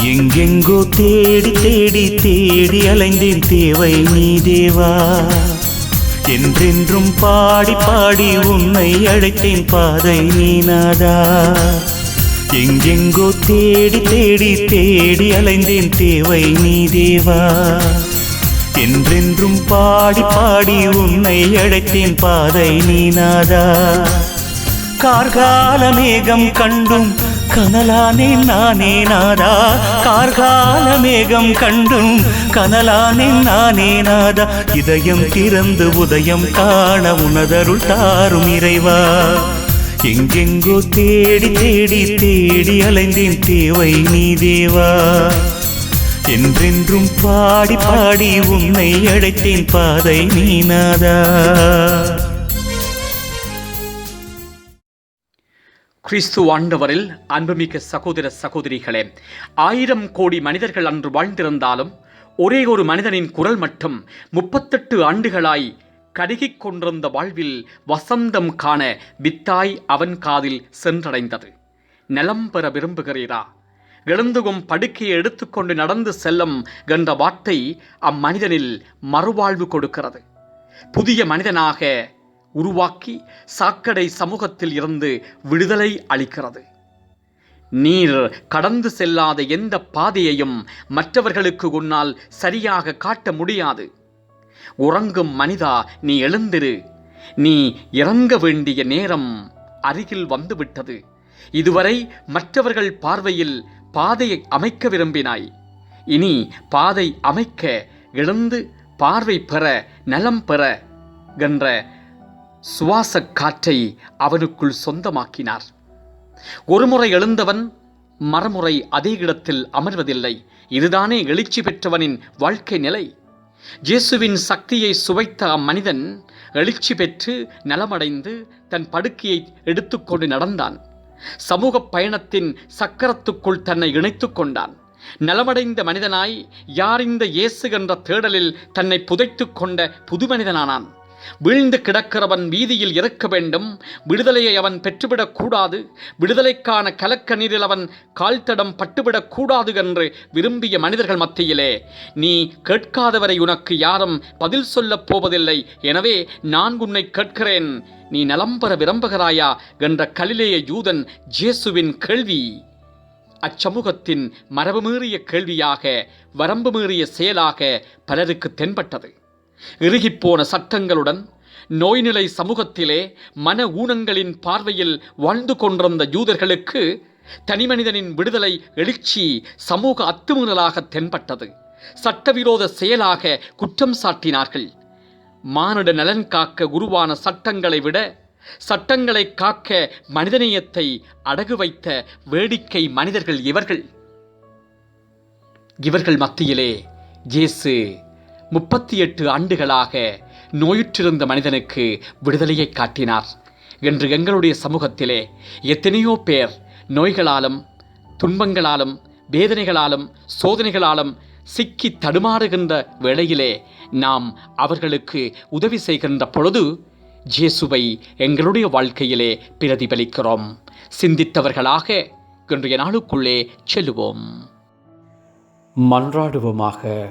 எங்கெங்கோ தேடி தேடி தேடி அலைந்தேன் தேவை நீ தேவா. என்றென்றும் பாடி பாடி உன்னை அழைத்தேன் பாதை நீனாதா எங்கெங்கோ தேடி தேடி தேடி அலைந்தேன் தேவை நீ தேவா. என்றென்றும் பாடி பாடி உன்னை அழைத்தேன் பாதை நீனாதா கார்கால மேகம் கண்டும் கனலானே நானே நாதா. கார்கால மேகம் கண்டும் கனலானே நானே நாதா. இதயம் திறந்து உதயம் காண உனதருள் தாரும் இறைவா. எங்கெங்கோ தேடி தேடி தேடி அலைந்தேன் தேவை நீ தேவா என்றென்றும் பாடி பாடி உன்னை அழைத்தேன் பாதை நீ நாதா. கிறிஸ்து ஆண்டவரில் அன்புமிக்க சகோதர சகோதரிகளே ஆயிரம் கோடி மனிதர்கள் அன்று வாழ்ந்திருந்தாலும் ஒரே ஒரு மனிதனின் குரல் மட்டும் முப்பத்தெட்டு ஆண்டுகளாய் கருகிக் கொண்டிருந்த வாழ்வில் வசந்தம் காண வித்தாய் அவன் காதில் சென்றடைந்தது. நலம் பெற விரும்புகிறீரா? எழுந்துகும் படுக்கையை எடுத்துக்கொண்டு நடந்து செல்லும் என்ற வார்த்தை அம்மனிதனில் மறுவாழ்வு கொடுக்கிறது. புதிய மனிதனாக உருவாக்கி சாக்கடை சமூகத்தில் இருந்து விடுதலை அளிக்கிறது. நீர் கடந்து செல்லாத எந்த பாதையையும் மற்றவர்களுக்கு உன்னால் சரியாக காட்ட முடியாது. உறங்கும் மனிதா நீ எழுந்திரு. நீ இறங்க வேண்டிய நேரம் அருகில் வந்துவிட்டது. இதுவரை மற்றவர்கள் பார்வையில் பாதையை அமைக்க விரும்பினாய். இனி பாதை அமைக்க எழுந்து பார்வை பெற நலம் பெற என்ற சுவாசக் காற்றை அவனுக்குள் சொந்தமாக்கினார். ஒருமுறை எழுந்தவன் மறுமுறை அதே இடத்தில் அமர்வதில்லை. இதுதானே எழுச்சி பெற்றவனின் வாழ்க்கை நிலை. இயேசுவின் சக்தியை சுவைத்த அம்மனிதன் எழுச்சி பெற்று நலமடைந்து தன் படுக்கையை எடுத்துக்கொண்டு நடந்தான். சமூக பயணத்தின் சக்கரத்துக்குள் தன்னை இணைத்துக் கொண்டான். நலமடைந்த மனிதனாய் யார் இந்த இயேசு என்ற தேடலில் தன்னை புதைத்துக் கொண்ட புது மனிதனானான் வீழ்ந்து கிடக்கிறவன் வீதியில் இருக்க வேண்டும். விடுதலையை அவன் பெற்றுவிடக்கூடாது விடுதலைக்கான கலக்க நீரில் அவன் கால்தடம் பட்டுவிடக்கூடாது என்று விரும்பிய மனிதர்கள் மத்தியிலே. நீ கேட்காதவரை உனக்கு யாரும் பதில் சொல்லப் போவதில்லை. எனவே நான் உன்னை கேட்கிறேன். நீ நலம் பெற விரும்புகிறாயா? என்ற கலிலேய யூதன் ஜேசுவின் கேள்வி. அச்சமூகத்தின் மரபு மீறிய கேள்வியாக வரம்பு மீறிய செயலாக பலருக்கு தென்பட்டது. இறுகிப்போன சட்டங்களுடன் நோய்நிலை சமூகத்திலே மன ஊனங்களின் பார்வையில் வாழ்ந்து கொண்டிருந்த யூதர்களுக்கு தனிமனிதனின் விடுதலை எழுச்சி சமூக அத்துமீறலாக தென்பட்டது. சட்டவிரோத செயலாக குற்றம் சாட்டினார்கள். மானுட நலன் காக்க உருவான சட்டங்களை விட சட்டங்களை காக்க மனிதநேயத்தை அடகு வைத்த வேடிக்கை மனிதர்கள் இவர்கள். இவர்கள் மத்தியிலே இயேசு முப்பத்தி எட்டு ஆண்டுகளாக நோயுற்றிருந்த மனிதனுக்கு விடுதலையை காட்டினார். என்று எங்களுடைய சமூகத்திலே எத்தனையோ பேர் நோய்களாலும் துன்பங்களாலும் வேதனைகளாலும் சோதனைகளாலும் சிக்கி தடுமாறுகின்ற வேளையிலே நாம் அவர்களுக்கு உதவி செய்கின்ற பொழுது ஜேசுவை எங்களுடைய வாழ்க்கையிலே பிரதிபலிக்கிறோம். சிந்தித்தவர்களாக இன்றைய நாளுக்குள்ளே செல்லுவோம். மன்றாடுவோமாக.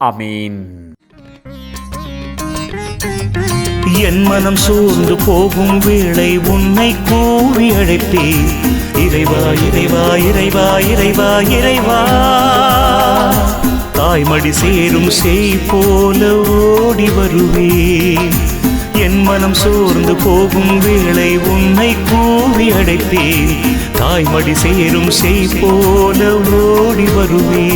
அமீன் என் மனம் சோர்ந்து போகும் வேளை உன்னை கூவி அழைப்பே இறைவா இறைவா இறைவா இறைவா இறைவா. தாய்மடி சேரும் செய் போல ஓடி வருவே என் மனம் சோர்ந்து போகும் வேளை உன்னை கூவி அடைப்பேன் தாய்மடி சேரும் செய் போல ஓடி வருவே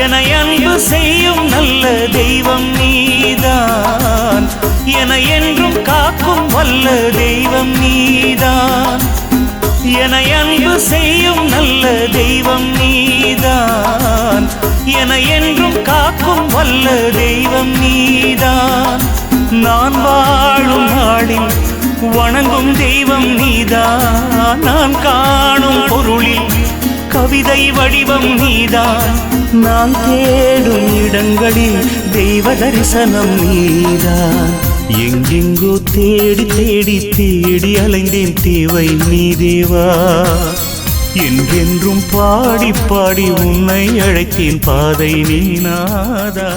என அன்பு செய்யும் நல்ல தெய்வம் நீதான். என என்றும் காக்கும் வல்ல தெய்வம் நீதான். என அன்பு செய்யும் நல்ல தெய்வம் நீதான். என என்றும் காக்கும் வல்ல தெய்வம் நீதான். நான் வாழும் நாளில் வணங்கும் தெய்வம் நீதான். நான் காணும் பொருளில் விதை வடிவம் நீதான் நான் தேடும் இடங்களில் தெய்வ தரிசனம் நீதான் எங்கெங்கோ தேடி தேடி தேடி அலைந்தேன் தேவை நீ தேவா என்றென்றும் பாடி பாடி உன்னை அழைத்தேன் பாதை நீ நாதா